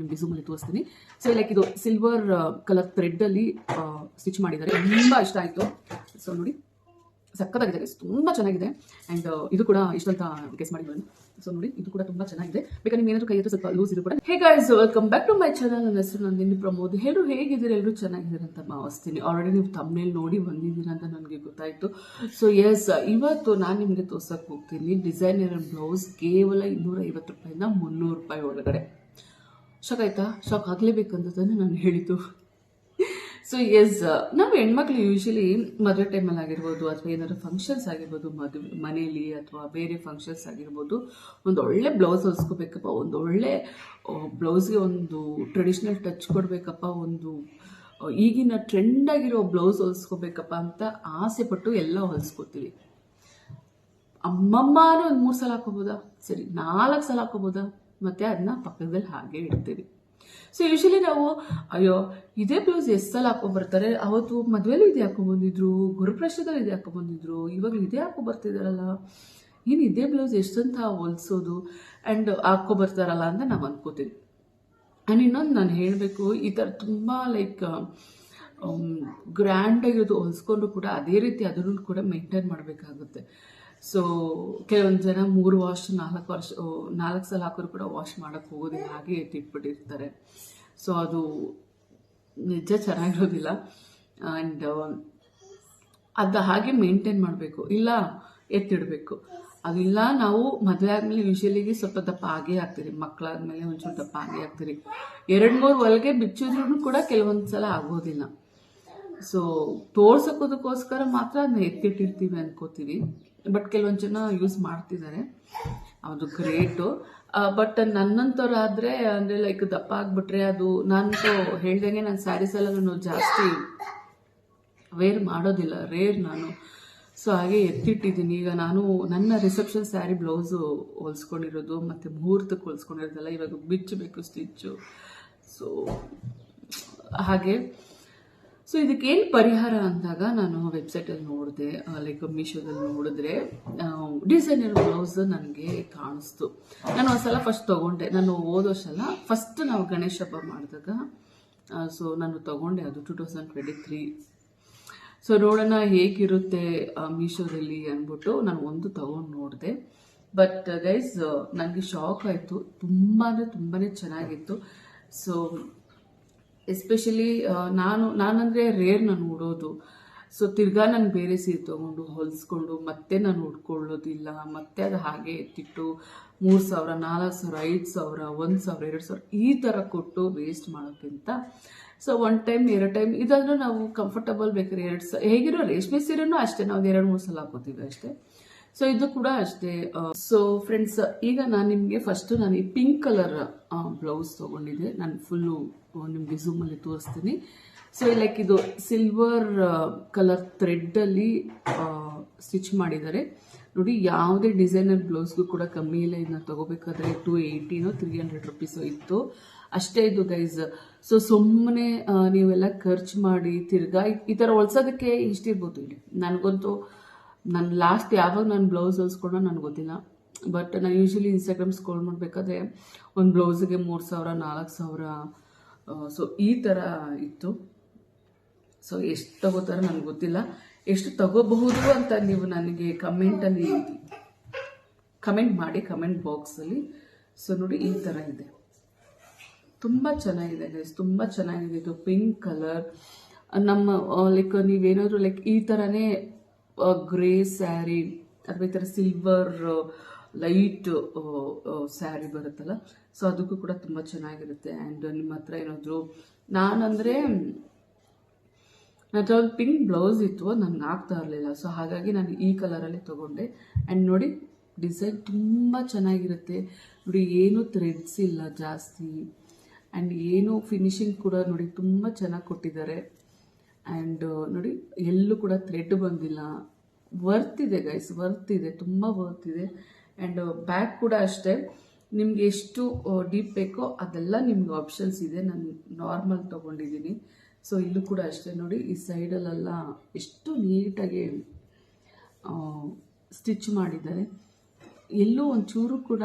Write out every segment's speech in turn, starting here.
ನಿಮಗೆ ಝೂಮಲ್ಲಿ ತೋರಿಸ್ತೀನಿ. ಸೊ ಲೈಕ್ ಇದು ಸಿಲ್ವರ್ ಕಲರ್ ಥ್ರೆಡ್ಡಲ್ಲಿ ಸ್ಟಿಚ್ ಮಾಡಿದ್ದಾರೆ. ತುಂಬ ಇಷ್ಟ ಆಯಿತು. ಸೊ ನೋಡಿ. ಸಕ್ಕತ್ತಾಗಿದೆ ತುಂಬಾ ಚೆನ್ನಾಗಿದೆ. ಆ್ಯಂಡ್ ಇದು ಕೂಡ ಇಷ್ಟ ಅಂತ ಗೆಸ್ ಮಾಡಿ ನಾನು ಸೊ ನೋಡಿ. ಇದು ಕೂಡ ತುಂಬ ಚೆನ್ನಾಗಿದೆ. ಬೇಕಾದ್ರೆ ನಿಮ್ಗೆ ಏನಾದರೂ ಕೈ ಸ್ವಲ್ಪ ಲೂಸ್ ಇದು ಕೂಡ. Hey guys welcome back to my channel ನನ್ನ ಹೆಸರು ನಾನು ನಿನ್ನೆ ಪ್ರಮೋದ್. ಹೇಳು, ಹೇಗಿದ್ದೀರಾ? ಎಲ್ಲರೂ ಚೆನ್ನಾಗಿದ್ದೀರಾ ಅಂತ ಭಾವಿಸ್ತೀನಿ. ಆಲ್ರೆಡಿ ನೀವು ತಮ್ಮನೇಲಿ ನೋಡಿ ಬಂದಿದ್ದೀರಾ ಅಂತ ನನಗೆ ಗೊತ್ತಾಯಿತು. ಸೊ ಎಸ್ ಇವತ್ತು ನಾನು ನಿಮಗೆ ತೋರ್ಸಕ್ಕೆ ಹೋಗ್ತೀನಿ. ಡಿಸೈನರ್ ಬ್ಲೌಸ್ ಕೇವಲ ಇನ್ನೂರ ಐವತ್ತು ರೂಪಾಯಿಂದ ಮುನ್ನೂರು ರೂಪಾಯಿ ಒಳಗಡೆ. ಶಾಕ್ ಆಯ್ತಾ? ಶಾಕ್ ಆಗಲೇಬೇಕಂತ ನಾನು ಹೇಳಿದ್ದು. ಸೊ ಎಸ್ ನಾವು ಹೆಣ್ಮಕ್ಳು ಯೂಶಲಿ ಮದುವೆ ಟೈಮಲ್ಲಿ ಆಗಿರ್ಬೋದು ಅಥವಾ ಏನಾದ್ರು ಫಂಕ್ಷನ್ಸ್ ಆಗಿರ್ಬೋದು ಮದುವೆ ಮನೆಯಲ್ಲಿ ಅಥವಾ ಬೇರೆ ಫಂಕ್ಷನ್ಸ್ ಆಗಿರ್ಬೋದು, ಒಂದು ಒಳ್ಳೆ ಬ್ಲೌಸ್ ಹೊಲಿಸ್ಕೋಬೇಕಪ್ಪ, ಒಂದು ಒಳ್ಳೆ ಬ್ಲೌಸ್ಗೆ ಒಂದು ಟ್ರೆಡಿಷ್ನಲ್ ಟಚ್ ಕೊಡಬೇಕಪ್ಪ, ಒಂದು ಈಗಿನ ಟ್ರೆಂಡ್ ಆಗಿರೋ ಬ್ಲೌಸ್ ಹೊಲಿಸ್ಕೋಬೇಕಪ್ಪ ಅಂತ ಆಸೆ ಪಟ್ಟು ಎಲ್ಲ ಹೊಲಿಸ್ಕೋತೀವಿ. ಅಮ್ಮಮ್ಮನೂ ಒಂದು ಮೂರು ಸಲ ಹಾಕೋಬೋದಾ ಸರಿ, ನಾಲ್ಕು ಸಲ ಹಾಕೋಬೋದಾ ಮತ್ತೆ ಅದನ್ನ ಪಕ್ಕದಲ್ಲಿ ಹಾಗೆ ಇಡ್ತೀವಿ ಸೊ ಯೂಶಲಿ ನಾವು, ಅಯ್ಯೋ, ಇದೇ ಬ್ಲೌಸ್ ಎಷ್ಟು ಸಲ ಹಾಕೊಂಡ್ಬರ್ತಾರೆ ಅವತ್ತು ಮದುವೆಲೂ ಇದೇ ಹಾಕೊಂಡ್ಬಂದಿದ್ರು ಗುರುಪ್ರವೇಶದಲ್ಲಿ ಇದೇ ಹಾಕೊಂಡ್ಬಂದಿದ್ರು ಇವಾಗ ಇದೇ ಹಾಕೊಂಡ್ಬರ್ತಿದಾರಲ್ಲ ಏನು ಇದೇ ಬ್ಲೌಸ್ ಎಷ್ಟಂತ ಹೊಲ್ಸೋದು ಆ್ಯಂಡ್ ಹಾಕ್ಕೊಬರ್ತಾರಲ್ಲ ಅಂತ ನಾವು ಅಂದ್ಕೋತೀವಿ ಆ್ಯಂಡ್ ಇನ್ನೊಂದು ನಾನು ಹೇಳಬೇಕು, ಈ ಥರ ತುಂಬ ಲೈಕ್ ಗ್ರ್ಯಾಂಡಾಗಿರೋದು ಹೊಲಿಸ್ಕೊಂಡು ಕೂಡ ಅದೇ ರೀತಿ ಅದನ್ನು ಕೂಡ ಮೇಂಟೈನ್ ಮಾಡಬೇಕಾಗುತ್ತೆ. ಸೊ ಕೆಲವೊಂದು ಜನ ಮೂರು ವಾಶ್ ನಾಲ್ಕು ವರ್ಷ ನಾಲ್ಕು ಸಲ ಹಾಕೋರು ಕೂಡ ವಾಶ್ ಮಾಡೋಕ್ಕೆ ಹೋಗೋದಿಲ್ಲ, ಹಾಗೆ ಎತ್ತಿಟ್ಬಿಟ್ಟಿರ್ತಾರೆ ಸೊ ಅದು ನಿಜ ಚೆನ್ನಾಗಿರೋದಿಲ್ಲ. ಆ್ಯಂಡ್ ಅದು ಹಾಗೆ ಮೇಂಟೈನ್ ಮಾಡಬೇಕು. ಇಲ್ಲ, ಎತ್ತಿಡಬೇಕು. ಅದಿಲ್ಲ, ನಾವು ಮದುವೆ ಆದಮೇಲೆ ಯೂಶಲಿಗೆ ಸ್ವಲ್ಪ ದಪ್ಪ ಆಗೇ ಆಗ್ತೀರಿ. ಮಕ್ಕಳಾದ್ಮೇಲೆ ಒಂಚೂರು ದಪ್ಪ ಆಗೇ ಆಗ್ತೀರಿ. ಎರಡು ಮೂರು ಹೊಲಿಗೆ ಬಿಚ್ಚಿದ್ರೂ ಕೂಡ ಕೆಲವೊಂದು ಸಲ ಆಗೋದಿಲ್ಲ. ಸೊ ತೋರ್ಸೋಕೋದಕ್ಕೋಸ್ಕರ ಮಾತ್ರ ಅದನ್ನ ಎತ್ತಿಟ್ಟಿರ್ತೀವಿ ಅನ್ಕೋತೀವಿ. ಬಟ್ ಕೆಲವೊಂದು ಜನ ಯೂಸ್ ಮಾಡ್ತಿದ್ದಾರೆ ಅದು ಗ್ರೇಟು ಬಟ್ ನನ್ನಂಥವ್ರಾದರೆ ಅಂದರೆ ಲೈಕ್ ದಪ್ಪ ಆಗಿಬಿಟ್ರೆ ಅದು ನಾನು ಹೇಳ್ದಂಗೆ ನಾನು ಸ್ಯಾರೀಸ್ ನಾನು ಜಾಸ್ತಿ ವೇರ್ ಮಾಡೋದಿಲ್ಲ ರೇರ್ ನಾನು. ಸೊ ಹಾಗೆ ಎತ್ತಿಟ್ಟಿದ್ದೀನಿ. ಈಗ ನಾನು ನನ್ನ ರಿಸೆಪ್ಷನ್ ಸ್ಯಾರಿ ಬ್ಲೌಸು ಹೊಲ್ಸ್ಕೊಂಡಿರೋದು, ಮತ್ತು ಮುಹೂರ್ತಕ್ಕೆ ಹೊಲ್ಸ್ಕೊಂಡಿರೋದಲ್ಲ ಇವಾಗ ಬಿಚ್ಚಬೇಕು ಸ್ಟಿಚ್ಚು ಸೊ ಹಾಗೆ ಸೊ ಇದಕ್ಕೇನು ಪರಿಹಾರ ಅಂದಾಗ ನಾನು ವೆಬ್ಸೈಟಲ್ಲಿ ನೋಡಿದೆ ಲೈಕ್ ಮೀಶೋದಲ್ಲಿ ನೋಡಿದ್ರೆ ಡಿಸೈನರ್ ಬ್ಲೌಸ್ ನನಗೆ ಕಾಣಿಸ್ತು. ನಾನು ಒಂದ್ಸಲ ಫಸ್ಟ್ ತೊಗೊಂಡೆ. ನಾನು ಹೋದ ಸಲ ಫಸ್ಟ್ ನಾವು ಗಣೇಶ ಹಬ್ಬ ಮಾಡಿದಾಗ ಸೊ ನಾನು ತೊಗೊಂಡೆ ಅದು two thousand twenty three so ನೋಡೋಣ ಹೇಗಿರುತ್ತೆ ಮೀಶೋದಲ್ಲಿ ಅಂದ್ಬಿಟ್ಟು ನಾನು ಒಂದು ತಗೊಂಡು ನೋಡಿದೆ. ಬಟ್ ಗೈಸ್ ನನಗೆ ಶಾಕ್ ಆಯಿತು. ತುಂಬ ಅಂದರೆ ತುಂಬಾ ಚೆನ್ನಾಗಿತ್ತು. ಸೊ ಎಸ್ಪೆಷಲಿ ನಾನು, ನಾನಂದರೆ ರೇರ್ ನಾನು ಉಡೋದು. ಸೊ ತಿರ್ಗಾ ನಾನು ಬೇರೆ ಸೀರೆ ತೊಗೊಂಡು, ಹೊಲಿಸ್ಕೊಂಡು ಮತ್ತೆ ನಾನು ಉಟ್ಕೊಳ್ಳೋದಿಲ್ಲ ಮತ್ತೆ ಅದು ಹಾಗೆ ಎತ್ತಿಟ್ಟು ಮೂರು ಸಾವಿರ, ನಾಲ್ಕು ಸಾವಿರ, ಐದು ಸಾವಿರ, ಒಂದು ಸಾವಿರ, ಎರಡು ಸಾವಿರ ಈ ಥರ ಕೊಟ್ಟು ವೇಸ್ಟ್ ಮಾಡೋಕ್ಕಿಂತ ಸೊ ಒನ್ ಟೈಮ್ ಎರಡು ಟೈಮ್ ಇದಾದರೂ ನಾವು ಕಂಫರ್ಟಬಲ್ ಬೇಕಾದ್ರೆ ಎರಡು ಸ, ಹೇಗಿರೋ ರೇಷ್ಮೆ ಸೀರೆನೂ ಅಷ್ಟೇ ನಾವು ಎರಡು, ಮೂರು ಸಲ ಹಾಕೋತೀವಿ ಅಷ್ಟೇ. ಸೊ ಇದು ಕೂಡ ಅಷ್ಟೇ ಸೊ ಫ್ರೆಂಡ್ಸ್ ಈಗ ನಾನು ನಿಮಗೆ ಫಸ್ಟು ನಾನು ಈ ಪಿಂಕ್ ಕಲರ್ ಬ್ಲೌಸ್ ತೊಗೊಂಡಿದ್ದೆ. ನಾನು ಫುಲ್ಲು ನಿಮಗೆ ಝೂಮಲ್ಲಿ ತೋರಿಸ್ತೀನಿ. ಸೊ ಲೈಕ್ ಇದು ಸಿಲ್ವರ್ ಕಲರ್ ಥ್ರೆಡ್ಡಲ್ಲಿ ಸ್ಟಿಚ್ ಮಾಡಿದ್ದಾರೆ. ನೋಡಿ, ಯಾವುದೇ ಡಿಸೈನರ್ ಬ್ಲೌಸ್ಗೂ ಕೂಡ ಕಮ್ಮಿ ಇಲ್ಲ. ಇದನ್ನ ತಗೋಬೇಕಾದ್ರೆ ಟು ಏಯ್ಟೀನೋ ತ್ರೀ ಹಂಡ್ರೆಡ್ ರುಪೀಸು ಇತ್ತು. ಅಷ್ಟೇ ಇದು ಗೈಸ್ ಸೊ ಸುಮ್ಮನೆ ನೀವೆಲ್ಲ ಖರ್ಚು ಮಾಡಿ ತಿರ್ಗಾ, ಈ ಥರ ಹೊಲ್ಸೋದಕ್ಕೆ ಇಷ್ಟಿರ್ಬೋದು ಇಲ್ಲಿ. ನನಗಂತೂ, ನಾನು ಲಾಸ್ಟ್ ಯಾವಾಗ ನಾನು ಬ್ಲೌಸ್ ಹೊಲ್ಸ್ಕೊಂಡ ನನಗೆ ಗೊತ್ತಿಲ್ಲ. ಬಟ್ ನಾನು ಯೂಶ್ವಲಿ ಇನ್ಸ್ಟಾಗ್ರಾಮ್ ಸ್ಕ್ರೋಲ್ ಮಾಡಬೇಕಾದ್ರೆ ಒಂದು ಬ್ಲೌಸಿಗೆ ಮೂರು ಸಾವಿರ, ನಾಲ್ಕು ಸಾವಿರ ಸೊ ಈ ಥರ ಇತ್ತು. ಸೊ ಎಷ್ಟು ತಗೋತಾರೆ ನನಗೆ ಗೊತ್ತಿಲ್ಲ. ಎಷ್ಟು ತಗೋಬಹುದು ಅಂತ ನೀವು ನನಗೆ ಕಮೆಂಟಲ್ಲಿ ಕಮೆಂಟ್ ಮಾಡಿ ಕಮೆಂಟ್ ಬಾಕ್ಸಲ್ಲಿ ಸೊ ನೋಡಿ, ಈ ಥರ ಇದೆ. ತುಂಬ ಚೆನ್ನಾಗಿದೆ ಗೈಸ್ ತುಂಬ ಚೆನ್ನಾಗಿದೆ. ಇದು ಪಿಂಕ್ ಕಲರ್ ನಮ್ಮ ಲೈಕ್ ನೀವೇನಾದರೂ ಲೈಕ್ ಈ ಥರನೇ ಗ್ರೇ ಸ್ಯಾರಿ ಅಥವಾ ಈ ಥರ ಸಿಲ್ವರ್ ಲೈಟ್ ಸ್ಯಾರಿ ಬರುತ್ತಲ್ಲ? ಸೊ ಅದಕ್ಕೂ ಕೂಡ ತುಂಬ ಚೆನ್ನಾಗಿರುತ್ತೆ. ಆ್ಯಂಡ್ ನಿಮ್ಮ ಹತ್ರ ಏನಾದರೂ, ನಾನಂದರೆ, ನನ್ನ ಒಂದು ಪಿಂಕ್ ಬ್ಲೌಸ್ ಇತ್ತು ನನಗೆ ಆಗ್ತಾ ಇರಲಿಲ್ಲ. ಸೊ ಹಾಗಾಗಿ ನಾನು ಈ ಕಲರಲ್ಲಿ ತೊಗೊಂಡೆ. ಆ್ಯಂಡ್ ನೋಡಿ ಡಿಸೈನ್ ತುಂಬ ಚೆನ್ನಾಗಿರುತ್ತೆ. ನೋಡಿ, ಏನು ಥ್ರೆಡ್ಸ್ ಇಲ್ಲ ಜಾಸ್ತಿ. ಆ್ಯಂಡ್ ಏನು ಫಿನಿಶಿಂಗ್ ಕೂಡ ನೋಡಿ ತುಂಬ ಚೆನ್ನಾಗಿ ಕೊಟ್ಟಿದ್ದಾರೆ. ಆ್ಯಂಡ್ ನೋಡಿ, ಎಲ್ಲೂ ಕೂಡ ಥ್ರೆಡ್ ಬಂದಿಲ್ಲ. ವರ್ತ್ ಇದೆ ಗೈಸ್ ವರ್ತ್ ಇದೆ. ತುಂಬ ವರ್ತ್ ಇದೆ. ಆ್ಯಂಡ್ ಬ್ಯಾಕ್ ಕೂಡ ಅಷ್ಟೇ. ನಿಮ್ಗೆ ಎಷ್ಟು ಡೀಪ್ ಬೇಕೋ ಅದೆಲ್ಲ ನಿಮ್ಗೆ ಆಪ್ಷನ್ಸ್ ಇದೆ. ನಾನು ನಾರ್ಮಲ್ ತೊಗೊಂಡಿದ್ದೀನಿ. ಸೊ ಇಲ್ಲೂ ಕೂಡ ಅಷ್ಟೇ. ನೋಡಿ, ಈ ಸೈಡಲ್ಲೆಲ್ಲ ಎಷ್ಟು ನೀಟಾಗಿ ಸ್ಟಿಚ್ ಮಾಡಿದ್ದಾರೆ. ಎಲ್ಲೂ ಒಂಚೂರು ಕೂಡ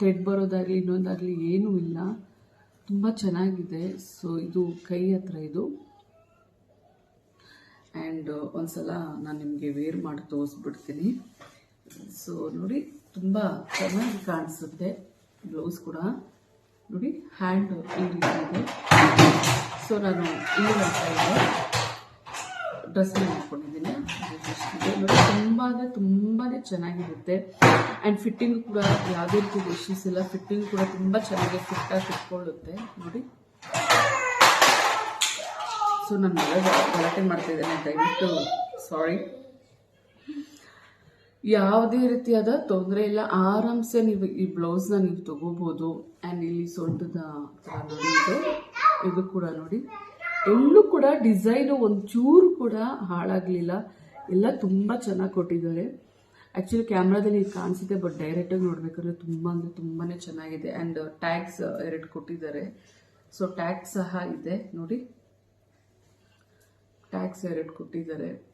ಟೆಡ್ ಬರೋದಾಗಲಿ, ಇನ್ನೊಂದಾಗಲಿ ಏನೂ ಇಲ್ಲ. ತುಂಬ ಚೆನ್ನಾಗಿದೆ. ಸೊ ಇದು ಕೈ ಹತ್ರ ಇದು. ಆ್ಯಂಡ್ ಒಂದು ಸಲ ನಾನು ನಿಮಗೆ ವೇರ್ ಮಾಡಿ ತೋರಿಸ್ಬಿಡ್ತೀನಿ. ಸೊ ನೋಡಿ ತುಂಬ ಚೆನ್ನಾಗಿ ಕಾಣಿಸುತ್ತೆ. ಬ್ಲೌಸ್ ಕೂಡ. ನೋಡಿ ಹ್ಯಾಂಡ್ ಈ ರೀತಿ ಇದೆ. ಸೊ ನಾನು ಇಲ್ಲಿ ಇದೆ ಡ್ರೆಸ್ ಮಾಡ್ಕೊಂಡಿದ್ದೀನಿ. ನೋಡಿ ತುಂಬ ಅಂದರೆ ತುಂಬಾ ಚೆನ್ನಾಗಿರುತ್ತೆ. ಆ್ಯಂಡ್ ಫಿಟ್ಟಿಂಗ್ ಕೂಡ ಯಾವುದೇ ರೀತಿ ಇಶ್ಯೂಸ್ ಇಲ್ಲ. ಫಿಟ್ಟಿಂಗ್ ಕೂಡ ತುಂಬ ಚೆನ್ನಾಗಿ ಫಿಟ್ಟಾಗಿ ಫಿಟ್ಕೊಳ್ಳುತ್ತೆ ನೋಡಿ. ಸೊ ನಾನು ಗಲಾಟೆ ಮಾಡ್ತಾ ಇದ್ದೇನೆ, ದಯವಿಟ್ಟು ಸಾರಿ ಯಾವುದೇ ರೀತಿಯಾದ ತೊಂದರೆ ಇಲ್ಲ. ಆರಾಮ್ಸೆ ನೀವು ಈ ಬ್ಲೌಸ್ನ ನೀವು ತಗೋಬೋದು. ಆ್ಯಂಡ್ ಇಲ್ಲಿ ಸೊಂಟದ ಇದು. ಕೂಡ ನೋಡಿ. ಎಲ್ಲೂ ಕೂಡ ಡಿಸೈನು ಒಂಚೂರು ಕೂಡ ಹಾಳಾಗಲಿಲ್ಲ. ಎಲ್ಲ ತುಂಬ ಚೆನ್ನಾಗಿ ಕೊಟ್ಟಿದ್ದಾರೆ. ಆ್ಯಕ್ಚುಲಿ ಕ್ಯಾಮ್ರಾದಲ್ಲಿ ಇದು ಕಾಣಿಸುತ್ತೆ ಬಟ್ ಡೈರೆಕ್ಟಾಗಿ ನೋಡಬೇಕಂದ್ರೆ ತುಂಬ ಅಂದರೆ ತುಂಬಾ ಚೆನ್ನಾಗಿದೆ. ಆ್ಯಂಡ್ ಟ್ಯಾಗ್ಸ್ ಎರಡು ಕೊಟ್ಟಿದ್ದಾರೆ. ಸೊ ಟ್ಯಾಗ್ ಸಹ ಇದೆ. ನೋಡಿ. ಟ್ಯಾಗ್ಸ್ ಎರಡು ಕೊಟ್ಟಿದ್ದಾರೆ.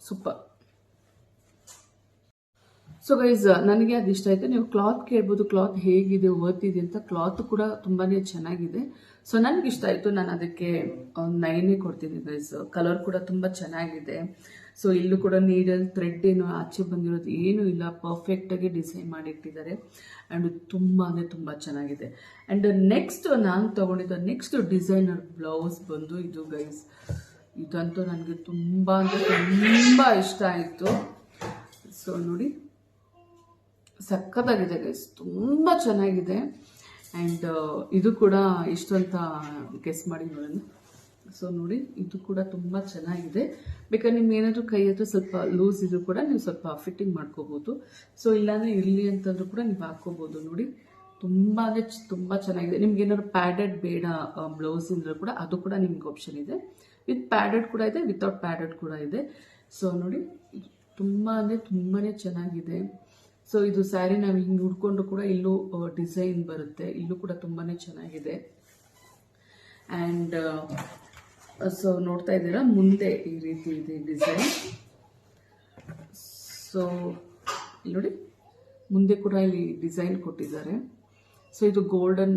ಸೂಪರ್ ಸೊ ಗೈಸ್ ನನಗೆ ಅದು ಇಷ್ಟ ಆಯಿತು. ನೀವು ಕ್ಲಾತ್ ಕೇಳ್ಬೋದು ಕ್ಲಾತ್ ಹೇಗಿದೆ ಓದ್ತಿದೆ ಅಂತ ಕ್ಲಾತ್ ಕೂಡ ತುಂಬಾ ಚೆನ್ನಾಗಿದೆ. ಸೊ ನನಗೆ ಇಷ್ಟ ಆಯಿತು, ನಾನು ಅದಕ್ಕೆ ನೈನೇ ಕೊಡ್ತೀನಿ ಗೈಸ್ ಕಲರ್ ಕೂಡ ತುಂಬ ಚೆನ್ನಾಗಿದೆ. ಸೊ ಇಲ್ಲೂ ಕೂಡ ನೀಡಲ್ ಥ್ರೆಡ್ ಏನು ಆಚೆ ಬಂದಿರೋದು ಏನೂ ಇಲ್ಲ. ಪರ್ಫೆಕ್ಟಾಗಿ ಡಿಸೈನ್ ಮಾಡಿಟ್ಟಿದ್ದಾರೆ. ಆ್ಯಂಡ್ ತುಂಬ ಅಂದರೆ ತುಂಬ ಚೆನ್ನಾಗಿದೆ. ಆ್ಯಂಡ್ ನೆಕ್ಸ್ಟ್ ನಾನು ತೊಗೊಂಡಿದ್ದ ನೆಕ್ಸ್ಟ್ ಡಿಸೈನರ್ ಬ್ಲೌಸ್ ಬಂದು ಇದು ಗೈಸ್ ಇದಂತೂ ನನಗೆ ತುಂಬ ಅಂದರೆ ತುಂಬ ಇಷ್ಟ ಆಯಿತು. ಸೊ ನೋಡಿ. ಸಖತ್ತಾಗಿದೆ ಗೈಸ್ ತುಂಬ ಚೆನ್ನಾಗಿದೆ. ಆ್ಯಂಡ್ ಇದು ಕೂಡ ಇಷ್ಟು ಅಂತ ಗೆಸ್ ಮಾಡಿ ನೋಡೋಣ. ಸೊ, ನೋಡಿ, ಇದು ಕೂಡ ತುಂಬ ಚೆನ್ನಾಗಿದೆ. ಬೇಕಾದ್ರೆ ನಿಮ್ಗೆ ಏನಾದರೂ ಕೈ ಹತ್ರ ಸ್ವಲ್ಪ ಲೂಸ್ ಇದ್ರೂ ಕೂಡ ನೀವು ಸ್ವಲ್ಪ ಫಿಟ್ಟಿಂಗ್ ಮಾಡ್ಕೋಬೋದು. ಸೊ ಇಲ್ಲಾಂದರೆ ಇರಲಿ ಅಂತಂದ್ರೂ ಕೂಡ ನೀವು ಹಾಕ್ಕೋಬೋದು ನೋಡಿ. ತುಂಬ ಅಂದರೆ ತುಂಬ ಚೆನ್ನಾಗಿದೆ. ನಿಮ್ಗೆ ಏನಾದ್ರು ಪ್ಯಾಡೆಡ್ ಬೇಡ ಬ್ಲೌಸ್ ಇದ್ರೂ ಕೂಡ ಅದು ಕೂಡ ನಿಮ್ಗೆ ಆಪ್ಷನ್ ಇದೆ. ವಿತ್ ಪ್ಯಾಡೆಡ್ ಕೂಡ ಇದೆ ವಿತೌಟ್ ಪ್ಯಾಡೆಡ್ ಕೂಡ ಇದೆ. ಸೊ ನೋಡಿ ತುಂಬ ಅಂದರೆ ತುಂಬಾ ಚೆನ್ನಾಗಿದೆ. ಸೊ ಇದು ಸ್ಯಾರಿ ನಾವು ಹಿಂಗೆ ಉಡ್ಕೊಂಡು ಕೂಡ ಇಲ್ಲೂ ಡಿಸೈನ್ ಬರುತ್ತೆ. ಇಲ್ಲೂ ಕೂಡ ತುಂಬಾ ಚೆನ್ನಾಗಿದೆ. ಆ್ಯಂಡ್ ಸೊ ನೋಡ್ತಾ ಇದ್ದೀರಾ? ಮುಂದೆ ಈ ರೀತಿ ಇದೆ ಡಿಸೈನ್ ಸೊ ನೋಡಿ. ಮುಂದೆ ಕೂಡ ಇಲ್ಲಿ ಡಿಸೈನ್ ಕೊಟ್ಟಿದ್ದಾರೆ. ಸೊ ಇದು ಗೋಲ್ಡನ್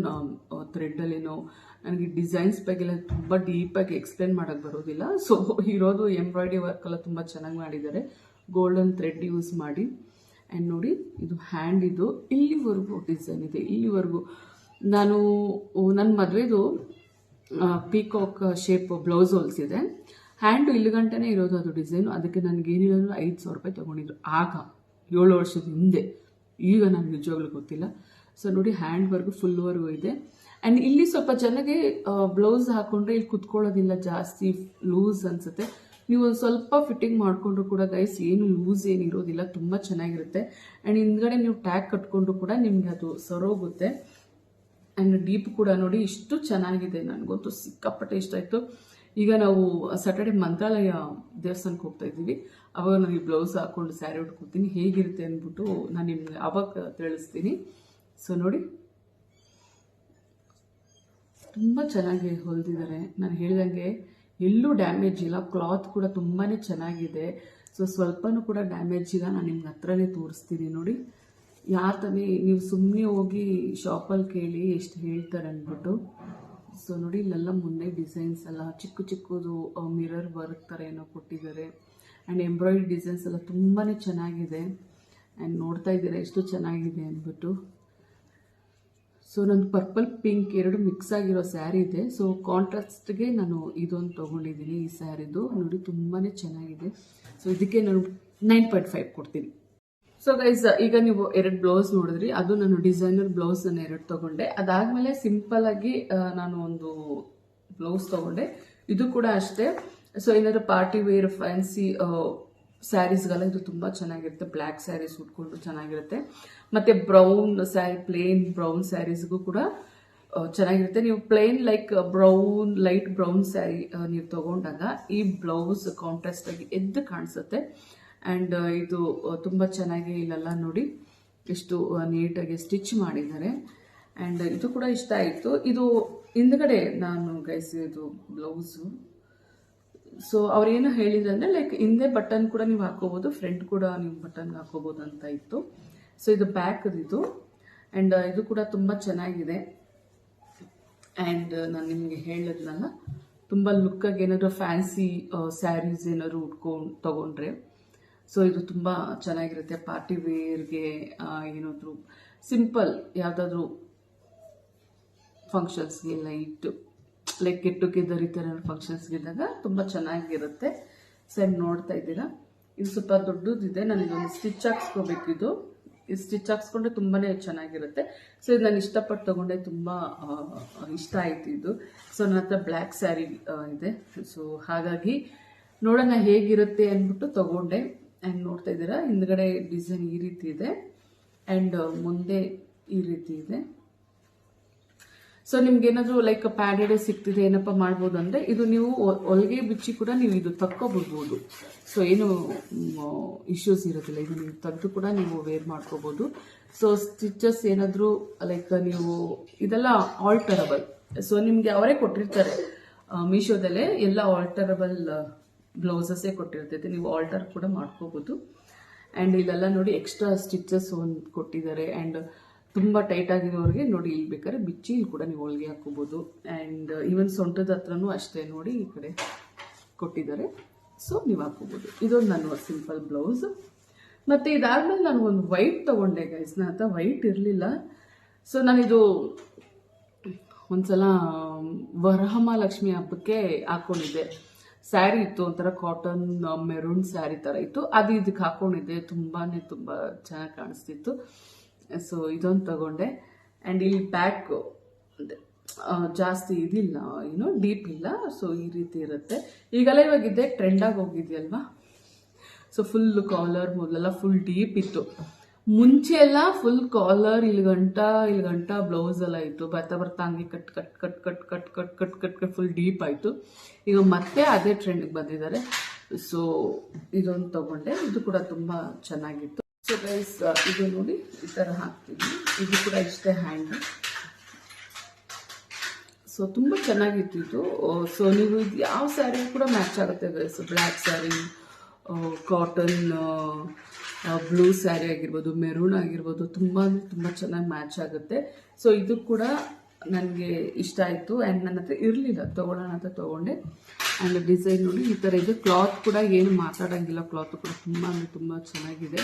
ಥ್ರೆಡ್ಡಲ್ಲೇನೋ ನನಗೆ ಡಿಸೈನ್ಸ್ ಬಗ್ಗೆಲ್ಲ ತುಂಬ ಡೀಪಾಗಿ ಎಕ್ಸ್ಪ್ಲೇನ್ ಮಾಡೋಕ್ಕೆ ಬರೋದಿಲ್ಲ. ಸೊ ಇರೋದು ಎಂಬ್ರಾಯ್ಡ್ರಿ ವರ್ಕೆಲ್ಲ ತುಂಬ ಚೆನ್ನಾಗಿ ಮಾಡಿದ್ದಾರೆ. ಗೋಲ್ಡನ್ ಥ್ರೆಡ್ ಯೂಸ್ ಮಾಡಿ. ಆ್ಯಂಡ್ ನೋಡಿ, ಇದು ಹ್ಯಾಂಡ್ ಇದು ಇಲ್ಲಿವರೆಗೂ ಡಿಸೈನ್ ಇದೆ. ಇಲ್ಲಿವರೆಗೂ ನಾನು ನನ್ನ ಮದುವೆದು ಪೀಕಾಕ್ ಶೇಪ್ ಬ್ಲೌಸ್ ಹೊಲ್ಸಿದೆ ಹ್ಯಾಂಡು ಇಲ್ಲಿ ಗಂಟೆನೇ ಇರೋದು ಅದು ಡಿಸೈನು ಅದಕ್ಕೆ ನನಗೆ ಏನಿಲ್ಲ ಐದು ಸಾವಿರ ರೂಪಾಯಿ ತೊಗೊಂಡಿದ್ರು. ಆಗ, ಏಳು ವರ್ಷದ ಹಿಂದೆ. ಈಗ ನನಗೆ ನಿಜವಾಗ್ಲೂ ಗೊತ್ತಿಲ್ಲ. ಸೊ ನೋಡಿ ಹ್ಯಾಂಡ್ವರೆಗೂ ಫುಲ್ವರೆಗೂ ಇದೆ. ಆ್ಯಂಡ್ ಇಲ್ಲಿ ಸ್ವಲ್ಪ ಜನಗೆ ಬ್ಲೌಸ್ ಹಾಕೊಂಡ್ರೆ ಇಲ್ಲಿ ಕುತ್ಕೊಳ್ಳೋದಿಲ್ಲ ಜಾಸ್ತಿ ಲೂಸ್ ಅನ್ಸುತ್ತೆ. ನೀವು ಒಂದು ಸ್ವಲ್ಪ ಫಿಟ್ಟಿಂಗ್ ಮಾಡಿಕೊಂಡ್ರು ಕೂಡ ಗೈಸ್ ಏನು ಲೂಸ್ ಏನು ಇರೋದಿಲ್ಲ, ತುಂಬ ಚೆನ್ನಾಗಿರುತ್ತೆ. ಆ್ಯಂಡ್ ಹಿಂದ್ಗಡೆ ನೀವು ಟ್ಯಾಗ್ ಕಟ್ಕೊಂಡ್ರು ಕೂಡ ನಿಮಗೆ ಅದು ಸರೋಗುತ್ತೆ. ಆ್ಯಂಡ್ ಡೀಪ್ ಕೂಡ ನೋಡಿ ಇಷ್ಟು ಚೆನ್ನಾಗಿದೆ ನನಗಂತೂ ಸಿಕ್ಕಾಪಟ್ಟೆ ಇಷ್ಟ ಆಯಿತು. ಈಗ ನಾವು ಸ್ಯಾಟರ್ಡೆ ಮಂತ್ರಾಲಯ ದೇವಸ್ಥಾನಕ್ಕೆ ಹೋಗ್ತಾ ಇದ್ದೀವಿ. ಅವಾಗ ನಾನು ಈ ಬ್ಲೌಸ್ ಹಾಕ್ಕೊಂಡು ಸ್ಯಾರಿ ಉಟ್ಕೊತೀನಿ. ಹೇಗಿರುತ್ತೆ ಅಂದ್ಬಿಟ್ಟು ನಾನು ನಿಮ್ಗೆ ಅವಾಗ ತಿಳಿಸ್ತೀನಿ. ಸೊ ನೋಡಿ. ತುಂಬ ಚೆನ್ನಾಗಿ ಹೊಲಿದಿದ್ದಾರೆ. ನಾನು ಹೇಳ್ದಂಗೆ ಎಲ್ಲೂ ಡ್ಯಾಮೇಜ್ ಇಲ್ಲ. ಕ್ಲಾತ್ ಕೂಡ ತುಂಬಾ ಚೆನ್ನಾಗಿದೆ. ಸೊ ಸ್ವಲ್ಪನೂ ಕೂಡ ಡ್ಯಾಮೇಜ್ ಇಲ್ಲ. ನಾನು ನಿಮ್ಗೆ ಹತ್ರನೇ ತೋರಿಸ್ತೀನಿ ನೋಡಿ. ಯಾರು ತಾನೇ ನೀವು ಸುಮ್ಮನೆ ಹೋಗಿ ಶಾಪಲ್ಲಿ ಕೇಳಿ ಎಷ್ಟು ಹೇಳ್ತಾರೆ ಅಂದ್ಬಿಟ್ಟು. ಸೊ ನೋಡಿ, ಇಲ್ಲೆಲ್ಲ ಮುಂದೆ ಡಿಸೈನ್ಸ್ ಎಲ್ಲ, ಚಿಕ್ಕ ಚಿಕ್ಕದು ಮಿರರ್ ವರ್ಕ್ ಥರ ಏನೋ ಕೊಟ್ಟಿದ್ದಾರೆ. ಆ್ಯಂಡ್ ಎಂಬ್ರಾಯ್ಡ್ರಿ ಡಿಸೈನ್ಸ್ ಎಲ್ಲ ತುಂಬಾ ಚೆನ್ನಾಗಿದೆ. ಆ್ಯಂಡ್ ನೋಡ್ತಾ ಇದ್ದೀರಾ, ಎಷ್ಟು ಚೆನ್ನಾಗಿದೆ ಅಂದ್ಬಿಟ್ಟು. ಸೊ ನಂದು ಪರ್ಪಲ್ ಪಿಂಕ್ ಎರಡು ಮಿಕ್ಸ್ ಆಗಿರೋ ಸ್ಯಾರಿ ಇದೆ. ಸೊ ಕಾಂಟ್ರಾಸ್ಟ್ಗೆ ನಾನು ಇದೊಂದು ತೊಗೊಂಡಿದ್ದೀನಿ, ಈ ಸ್ಯಾರಿದು ನೋಡಿ ತುಂಬಾ ಚೆನ್ನಾಗಿದೆ. ಸೊ ಇದಕ್ಕೆ ನಾನು ನೈನ್ ಪಾಯಿಂಟ್ ಫೈವ್ ಕೊಡ್ತೀನಿ. ಸೊ ಗೈಸ್ ಈಗ ನೀವು ಎರಡು ಬ್ಲೌಸ್ ನೋಡಿದ್ರಿ. ಅದು ನಾನು ಡಿಸೈನರ್ ಬ್ಲೌಸ್ ನಾನು ಎರಡು ತೊಗೊಂಡೆ. ಅದಾದಮೇಲೆ ಸಿಂಪಲ್ ಆಗಿ ನಾನು ಒಂದು ಬ್ಲೌಸ್ ತಗೊಂಡೆ. ಇದು ಕೂಡ ಅಷ್ಟೇ. ಸೊ ಏನಾದ್ರು ಪಾರ್ಟಿ ವೇರ್ ಫ್ಯಾನ್ಸಿ ಸ್ಯಾರೀಸ್ಗೆಲ್ಲ ಇದು ತುಂಬ ಚೆನ್ನಾಗಿರುತ್ತೆ. ಬ್ಲ್ಯಾಕ್ ಸ್ಯಾರೀಸ್ ಉಟ್ಕೊಂಡು ಚೆನ್ನಾಗಿರುತ್ತೆ. ಮತ್ತೆ ಬ್ರೌನ್ ಸ್ಯಾರಿ ಪ್ಲೇನ್ ಬ್ರೌನ್ ಸ್ಯಾರೀಸ್ಗೂ ಕೂಡ ಚೆನ್ನಾಗಿರುತ್ತೆ. ನೀವು plain like brown light brown sari ನೀವು ತಗೊಂಡಾಗ ಈ ಬ್ಲೌಸ್ ಕಾಂಟ್ರಾಸ್ಟ್ ಆಗಿ ಎದ್ದು ಕಾಣಿಸುತ್ತೆ. ಆ್ಯಂಡ್ ಇದು ತುಂಬ ಚೆನ್ನಾಗಿ ಇಲ್ಲೆಲ್ಲ ನೋಡಿ ಎಷ್ಟು ನೀಟಾಗಿ ಸ್ಟಿಚ್ ಮಾಡಿದ್ದಾರೆ. ಆ್ಯಂಡ್ ಇದು ಕೂಡ ಇಷ್ಟ ಆಯಿತು. ಇದು ಹಿಂದ್ಗಡೆ ನಾನು ಗೈಸ್ ಬ್ಲೌಸು ಸೊ ಅವ್ರೇನು ಹೇಳಿದ್ರಂದ್ರೆ ಲೈಕ್ ಹಿಂದೆ ಬಟನ್ ಕೂಡ ನೀವು ಹಾಕೋಬೋದು ಫ್ರಂಟ್ ಕೂಡ ನೀವು ಬಟನ್ ಹಾಕೋಬೋದು ಅಂತ ಇತ್ತು. ಸೊ ಇದು ಬ್ಯಾಕ್ ಇದು. ಆ್ಯಂಡ್ ಇದು ಕೂಡ ತುಂಬ ಚೆನ್ನಾಗಿದೆ. ಆ್ಯಂಡ್ ನಾನು ನಿಮಗೆ ಹೇಳಿದ್ನಲ್ಲ, ತುಂಬ ಲುಕ್ಕಾಗಿ ಏನಾದರೂ ಫ್ಯಾನ್ಸಿ ಸ್ಯಾರೀಸ್ ಏನಾದರೂ ಉಟ್ಕೊಂಡು ತೊಗೊಂಡ್ರೆ ಸೊ ಇದು ತುಂಬ ಚೆನ್ನಾಗಿರುತ್ತೆ. ಪಾರ್ಟಿ ವೇರ್ಗೆ ಏನಾದರೂ ಸಿಂಪಲ್ ಯಾವುದಾದ್ರೂ ಫಂಕ್ಷನ್ಸ್ಗೆ ಲೈಟ್ ಲೈಕ್ ಗೆಟ್ ಟುಗೆದರ್ ಈ ಥರ ಫಂಕ್ಷನ್ಸ್ಗಿದ್ದಾಗ ತುಂಬ ಚೆನ್ನಾಗಿರುತ್ತೆ. ಸರ್ ನೋಡ್ತಾ ಇದ್ದೀರಾ? ಇದು ಸ್ವಲ್ಪ ದೊಡ್ಡದಿದೆ, ನಾನು ಇದೊಂದು ಸ್ಟಿಚ್ ಹಾಕ್ಸ್ಕೋಬೇಕಿದು ಇದು. ಸ್ಟಿಚ್ ಹಾಕ್ಸ್ಕೊಂಡ್ರೆ ತುಂಬಾ ಚೆನ್ನಾಗಿರುತ್ತೆ. ಸೊ ಇದು ನಾನು ಇಷ್ಟಪಟ್ಟು ತೊಗೊಂಡೆ, ತುಂಬ ಇಷ್ಟ ಆಯ್ತು ಇದು. ಸೊ ನನ್ನ ಹತ್ರ ಬ್ಲ್ಯಾಕ್ ಸ್ಯಾರಿ ಇದೆ. ಸೊ ಹಾಗಾಗಿ ನೋಡೋಣ ಹೇಗಿರುತ್ತೆ ಅಂದ್ಬಿಟ್ಟು ತೊಗೊಂಡೆ. ಆ್ಯಂಡ್ ನೋಡ್ತಾ ಇದ್ದೀರಾ? ಹಿಂದ್ಗಡೆ ಡಿಸೈನ್ ಈ ರೀತಿ ಇದೆ. ಆ್ಯಂಡ್ ಮುಂದೆ ಈ ರೀತಿ ಇದೆ. ಸೊ ನಿಮ್ಗೆ ಏನಾದ್ರು ಲೈಕ್ ಪ್ಯಾಡೆಡ್ ಸಿಗ್ತಿದೆ, ಏನಪ್ಪ ಮಾಡ್ಬೋದು ಅಂದರೆ ಇದು ನೀವು ಒಳಗೆ ಬಿಚ್ಚಿ ಕೂಡ ನೀವು ಇದು ತಕ್ಕೊಬಿಡ್ಬೋದು. ಸೊ ಏನು ಇಶ್ಯೂಸ್ ಇರೋದಿಲ್ಲ. ಇದು ನೀವು ತೆಗೆದು ಕೂಡ ನೀವು ವೇರ್ ಮಾಡ್ಕೋಬೋದು. ಸೊ ಸ್ಟಿಚಸ್ ಏನಾದರೂ ಲೈಕ್ ನೀವು, ಇದೆಲ್ಲ ಆಲ್ಟರಬಲ್ ಸೊ ನಿಮಗೆ ಅವರೇ ಕೊಟ್ಟಿರ್ತಾರೆ. ಮೀಶೋದಲ್ಲೇ ಎಲ್ಲ ಆಲ್ಟರಬಲ್ ಬ್ಲೌಸಸ್ಸೇ ಕೊಟ್ಟಿರ್ತೈತೆ. ನೀವು ಆಲ್ಟರ್ ಕೂಡ ಮಾಡ್ಕೋಬೋದು. ಆ್ಯಂಡ್ ಇಲ್ಲೆಲ್ಲ ನೋಡಿ ಎಕ್ಸ್ಟ್ರಾ ಸ್ಟಿಚಸ್ ಒಂದು ಕೊಟ್ಟಿದ್ದಾರೆ. ಆ್ಯಂಡ್ ತುಂಬ ಟೈಟ್ ಆಗಿರೋರಿಗೆ ನೋಡಿ ಇಲ್ಲಿ ಬೇಕಾದ್ರೆ ಬಿಚ್ಚಿ ಇಲ್ಲಿ ಕೂಡ ನೀವು ಹೋಳಿಗೆ ಹಾಕೋಬೋದು ಆ್ಯಂಡ್ ಈವನ್ ಸೊಂಟದ ಹತ್ರನೂ ಅಷ್ಟೇ ನೋಡಿ ಈ ಕಡೆ ಕೊಟ್ಟಿದ್ದಾರೆ. ಸೊ ನೀವು ಹಾಕೋಬೋದು ಇದೊಂದು ನನ್ನ ಸಿಂಪಲ್ ಬ್ಲೌಸ್ ಮತ್ತು ಇದಾದಮೇಲೆ ನಾನು ಒಂದು ವೈಟ್ ತೊಗೊಂಡೆ ಗೈಸ್ ನನ್ನ ಹತ್ರ ವೈಟ್ ಇರಲಿಲ್ಲ. ಸೊ ನಾನಿದು ಒಂದ್ಸಲ ವರಹಮಹಾಲಕ್ಷ್ಮಿ ಹಬ್ಬಕ್ಕೆ ಹಾಕ್ಕೊಂಡಿದ್ದೆ ಸ್ಯಾರಿ ಇತ್ತು, ಒಂಥರ ಕಾಟನ್ ಮೆರೂನ್ ಸ್ಯಾರಿ ಥರ ಇತ್ತು. ಅದು ಇದಕ್ಕೆ ಹಾಕ್ಕೊಂಡಿದ್ದೆ ತುಂಬಾ ತುಂಬ ಚೆನ್ನಾಗಿ ಕಾಣಿಸ್ತಿತ್ತು. ಸೊ ಇದೊಂದು ತಗೊಂಡೆ. ಆ್ಯಂಡ್ ಇಲ್ಲಿ ಬ್ಯಾಕ್ ಜಾಸ್ತಿ ಇದಿಲ್ಲ ಏನು ಡೀಪ್ ಇಲ್ಲ. ಸೊ ಈ ರೀತಿ ಇರುತ್ತೆ. ಈಗೆಲ್ಲ ಇದೆ ಟ್ರೆಂಡಾಗಿ ಹೋಗಿದೆಯಲ್ವಾ? ಸೊ ಫುಲ್ ಕಾಲರ್ ಮೊದಲೆಲ್ಲ ಫುಲ್ ಡೀಪ್ ಇತ್ತು. ಮುಂಚೆ ಎಲ್ಲ ಫುಲ್ ಕಾಲರ್ ಇಲ್ಲಿ ಗಂಟ ಇಲ್ಲಿ ಗಂಟ ಬ್ಲೌಸ್ ಎಲ್ಲ ಇತ್ತು. ಬರ್ತಾ ಬರ್ತಾ ಹಂಗೆ cut cut cut cut cut cut cut cut cut full deep ಆಯಿತು. ಈಗ ಮತ್ತೆ ಅದೇ ಟ್ರೆಂಡಿಗೆ ಬಂದಿದ್ದಾರೆ. ಸೊ ಇದೊಂದು ತಗೊಂಡೆ. ಇದು ಕೂಡ ತುಂಬ ಚೆನ್ನಾಗಿತ್ತು. ಸೊ ಗೈಸ್ ಇದು ನೋಡಿ, ಈ ಥರ ಹಾಕ್ತೀನಿ. ಇದು ಕೂಡ ಇಷ್ಟೇ ಹ್ಯಾಂಡ್ ಸೊ ತುಂಬ ಚೆನ್ನಾಗಿತ್ತು ಇದು. ಸೊ ನೀವು ಇದು ಯಾವ ಸ್ಯಾರಿ ಕೂಡ ಮ್ಯಾಚ್ ಆಗುತ್ತೆ guys black sari cotton blue sari ಆಗಿರ್ಬೋದು ಮೆರೂನ್ ಆಗಿರ್ಬೋದು, ತುಂಬ ಅಂದರೆ ತುಂಬ ಚೆನ್ನಾಗಿ ಮ್ಯಾಚ್ ಆಗುತ್ತೆ. ಸೊ ಇದು ಕೂಡ ನನಗೆ ಇಷ್ಟ ಆಯಿತು. ಆ್ಯಂಡ್ ನನ್ನ ಹತ್ರ ಇರಲಿಲ್ಲ. ತೊಗೊಳ್ಳೋಣ ಅಂತ ತೊಗೊಂಡೆ. ಆ್ಯಂಡ್ ಡಿಸೈನ್ ನೋಡಿ, ಈ ಥರ ಇದೆ. ಕ್ಲಾತ್ ಕೂಡ ಏನು ಮಾತಾಡೋಂಗಿಲ್ಲ. ಕ್ಲಾತ್ ಕೂಡ ತುಂಬ ಅಂದರೆ ತುಂಬ ಚೆನ್ನಾಗಿದೆ.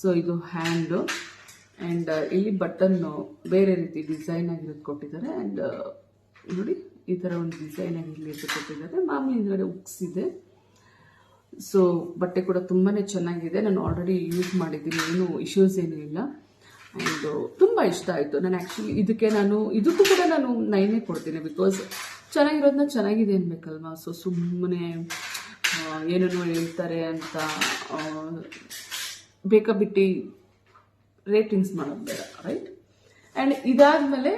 ಸೊ ಇದು ಹ್ಯಾಂಡ್ ಆ್ಯಂಡ್ ಇಲ್ಲಿ ಬಟನ್ನು ಬೇರೆ ರೀತಿ ಡಿಸೈನ್ ಆಗಿರೋದು ಕೊಟ್ಟಿದ್ದಾರೆ. ಆ್ಯಂಡ್ ನೋಡಿ, ಈ ಥರ ಒಂದು ಡಿಸೈನ್ ಆಗಿರಲಿ ಅಂತ ಕೊಟ್ಟಿದ್ದಾರೆ. ಮಾಮೂಲಿ ಹಿಂದ್ಗಡೆ ಇದೆ. ಸೊ ಬಟ್ಟೆ ಕೂಡ ತುಂಬಾ ಚೆನ್ನಾಗಿದೆ. ನಾನು ಆಲ್ರೆಡಿ ಯೂಸ್ ಮಾಡಿದ್ದೀನಿ. ಏನು ಇಶ್ಯೂಸ್ ಏನೂ ಇಲ್ಲ. ಆ್ಯಂಡ್ ತುಂಬ ಇಷ್ಟ ಆಯಿತು. ನಾನು ಆ್ಯಕ್ಚುಲಿ ಇದಕ್ಕೆ ನಾನು, ಇದಕ್ಕೂ ಕೂಡ ನಾನು ನೈನೇ ಕೊಡ್ತೀನಿ ಬಿಕಾಸ್ ಚೆನ್ನಾಗಿರೋದನ್ನ ಚೆನ್ನಾಗಿದೆ ಅನ್ಬೇಕಲ್ವಾ? ಸೊ ಸುಮ್ಮನೆ ಏನೇನೋ ಹೇಳ್ತಾರೆ ಅಂತ ಬೇಕಾಬಿಟ್ಟು ರೇಟಿಂಗ್ಸ್ ಮಾಡೋದು ಬೇಡ ರೈಟ್ ಆ್ಯಂಡ್ ಇದಾದಮೇಲೆ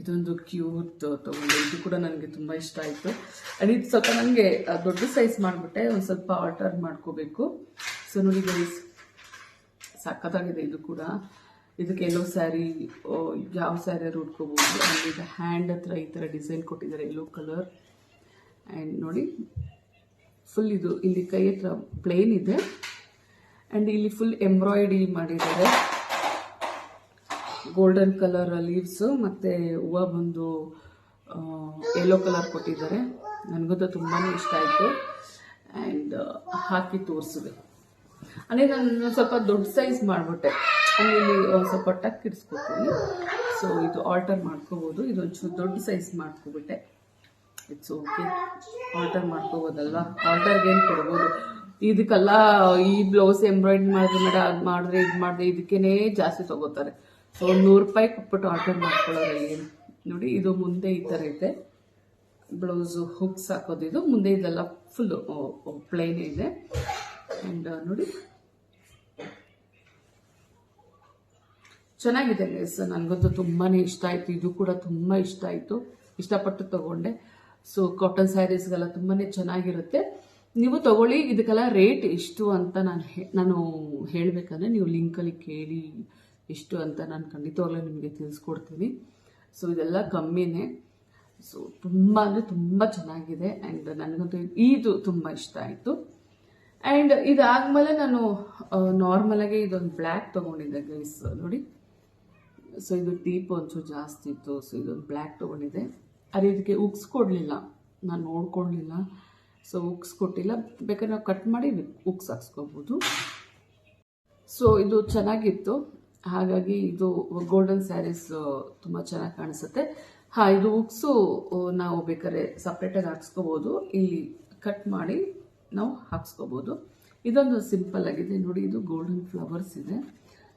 ಇದೊಂದು ಕ್ಯೂಟ್ ತೊಗೊಂಡೆ. ಇದು ಕೂಡ ನನಗೆ ತುಂಬ ಇಷ್ಟ ಆಯಿತು. ಆ್ಯಂಡ್ ಇದು ಸ್ವಲ್ಪ ನನಗೆ ದೊಡ್ಡ ಸೈಜ್ ಮಾಡಿಬಿಟ್ಟೆ. ಒಂದು ಸ್ವಲ್ಪ ಆಲ್ಟರ್ ಮಾಡ್ಕೋಬೇಕು. ಸೊ ನೋಡಿ ಗೈಸ್ ಸಖತ್ತಾಗಿದೆ ಇದು ಕೂಡ. ಇದಕ್ಕೆ ಎಲ್ಲೋ ಸ್ಯಾರಿ ಯಾವ ಸ್ಯಾರಿ ಉಟ್ಕೋಬೋದು. ಆ್ಯಂಡ್ ಇದು ಹ್ಯಾಂಡ್ ಹತ್ರ ಈ ಥರ ಡಿಸೈನ್ ಕೊಟ್ಟಿದ್ದಾರೆ ಎಲ್ಲೋ ಕಲರ್ ಆ್ಯಂಡ್ ನೋಡಿ ಫುಲ್ ಇದು ಇಲ್ಲಿ ಕೈ ಹತ್ರ ಪ್ಲೇನ್ ಇದೆ. ಆ್ಯಂಡ್ ಇಲ್ಲಿ ಫುಲ್ ಎಂಬ್ರಾಯ್ಡ್ರಿ ಮಾಡಿದ್ದಾರೆ. ಗೋಲ್ಡನ್ ಕಲರ್ ಲೀವ್ಸ್ ಮತ್ತು ಹೂವ ಬಂದು ಯೆಲ್ಲೋ ಕಲರ್ ಕೊಟ್ಟಿದ್ದಾರೆ. ನನಗಂತೂ ತುಂಬಾ ಇಷ್ಟ ಆಯಿತು. ಆ್ಯಂಡ್ ಹಾಕಿ ತೋರಿಸಿದೆ. ಅಂದರೆ ನಾನು ಸ್ವಲ್ಪ ದೊಡ್ಡ ಸೈಜ್ ಮಾಡಿಬಿಟ್ಟೆ. ಅಂದರೆ ಇಲ್ಲಿ ಸ್ವಲ್ಪ ಟಕ್ ಇಡಿಸ್ಕೊತೀನಿ. ಸೊ ಇದು ಆಲ್ಟರ್ ಮಾಡ್ಕೋಬೋದು. ಇದೊಂಚೂರು ದೊಡ್ಡ ಸೈಜ್ ಮಾಡ್ಕೊಬಿಟ್ಟೆ. ಇಟ್ಸ್ ಓಕೆ ಆಲ್ಟರ್ ಮಾಡ್ಕೋಬೋದಲ್ವಾ? ಆಲ್ಟರ್ಗೆ ಏನು ಕೊಡ್ಬೋದು? ಇದಕ್ಕೆಲ್ಲ ಈ ಬ್ಲೌಸ್ ಎಂಬ್ರಾಯ್ಡ್ರಿ ಮಾಡಿದ್ರೆ ಮೇಡ, ಅದು ಮಾಡಿದ್ರೆ ಇದು ಮಾಡಿದ್ರೆ ಇದಕ್ಕೇನೆ ಜಾಸ್ತಿ ತಗೋತಾರೆ. ಸೊ ನೂರು ರೂಪಾಯಿ ಕೊಟ್ಬಿಟ್ಟು ಆರ್ಡರ್ ಮಾಡ್ಕೊಳ್ಳೋರು ಏನು ನೋಡಿ, ಇದು ಮುಂದೆ ಈ ಥರ ಇದೆ. ಬ್ಲೌಸು ಹುಕ್ಸ್ ಹಾಕೋದು ಇದು. ಮುಂದೆ ಇದೆಲ್ಲ ಫುಲ್ಲು ಪ್ಲೇನ್ ಇದೆ. ಆ್ಯಂಡ್ ನೋಡಿ. ಚೆನ್ನಾಗಿದೆ ಗೈಸ್ ನನಗಂತೂ ತುಂಬಾ ಇಷ್ಟ ಆಯಿತು. ಇದು ಕೂಡ ತುಂಬ ಇಷ್ಟ ಆಯಿತು. ಇಷ್ಟಪಟ್ಟು ತಗೊಂಡೆ. ಸೊ ಕಾಟನ್ ಸ್ಯಾರೀಸ್ಗೆಲ್ಲ ತುಂಬಾ ಚೆನ್ನಾಗಿರುತ್ತೆ. ನೀವು ತಗೊಳ್ಳಿ, ಇದಕ್ಕೆಲ್ಲ ರೇಟ್ ಎಷ್ಟು ಅಂತ ನಾನು ನಾನು ಹೇಳಬೇಕಂದ್ರೆ ನೀವು ಲಿಂಕಲ್ಲಿ ಕೇಳಿ ಎಷ್ಟು ಅಂತ ನಾನು ಖಂಡಿತವಾಗ್ಲೂ ನಿಮಗೆ ತಿಳಿಸ್ಕೊಡ್ತೀನಿ. ಸೊ ಇದೆಲ್ಲ ಕಮ್ಮಿನೇ. ಸೊ ತುಂಬ ಅಂದರೆ ತುಂಬ ಚೆನ್ನಾಗಿದೆ ಆ್ಯಂಡ್ ನನಗಂತೂ ಇದು ತುಂಬ ಇಷ್ಟ ಆಯಿತು. ಆ್ಯಂಡ್ ಇದಾದಮೇಲೆ ನಾನು ನಾರ್ಮಲಾಗಿ ಇದೊಂದು ಬ್ಲ್ಯಾಕ್ ತೊಗೊಂಡಿದ್ದೆ ಗೈಸ್ ನೋಡಿ. ಸೊ ಇದು ಟೀಪ್ ಒಂಚೂರು ಜಾಸ್ತಿ ಇತ್ತು. ಸೊ ಇದೊಂದು ಬ್ಲ್ಯಾಕ್ ತೊಗೊಂಡಿದ್ದೆ. ಅದೇ ಇದಕ್ಕೆ ಉಗ್ಸ್ಕೊಡ್ಲಿಲ್ಲ ನಾನು ನೋಡ್ಕೊಳ್ಳಿಲ್ಲ ಸೊ ಉಕ್ಸ್ ಕೊಟ್ಟಿಲ್ಲ. ಬೇಕಾದ್ರೆ ನಾವು ಕಟ್ ಮಾಡಿ ಉಕ್ಸ್ ಹಾಕ್ಸ್ಕೋಬೋದು. ಸೊ ಇದು ಚೆನ್ನಾಗಿತ್ತು. ಹಾಗಾಗಿ ಇದು ಗೋಲ್ಡನ್ ಸ್ಯಾರೀಸ್ ತುಂಬ ಚೆನ್ನಾಗಿ ಕಾಣಿಸುತ್ತೆ. ಹಾಂ, ಇದು ಉಕ್ಸು ನಾವು ಬೇಕಾದ್ರೆ ಸಪ್ರೇಟಾಗಿ ಹಾಕ್ಸ್ಕೋಬೋದು. ಇಲ್ಲಿ ಕಟ್ ಮಾಡಿ ನಾವು ಹಾಕ್ಸ್ಕೋಬೋದು. ಇದೊಂದು ಸಿಂಪಲ್ ಆಗಿದೆ. ನೋಡಿ, ಇದು ಗೋಲ್ಡನ್ ಫ್ಲವರ್ಸ್ ಇದೆ.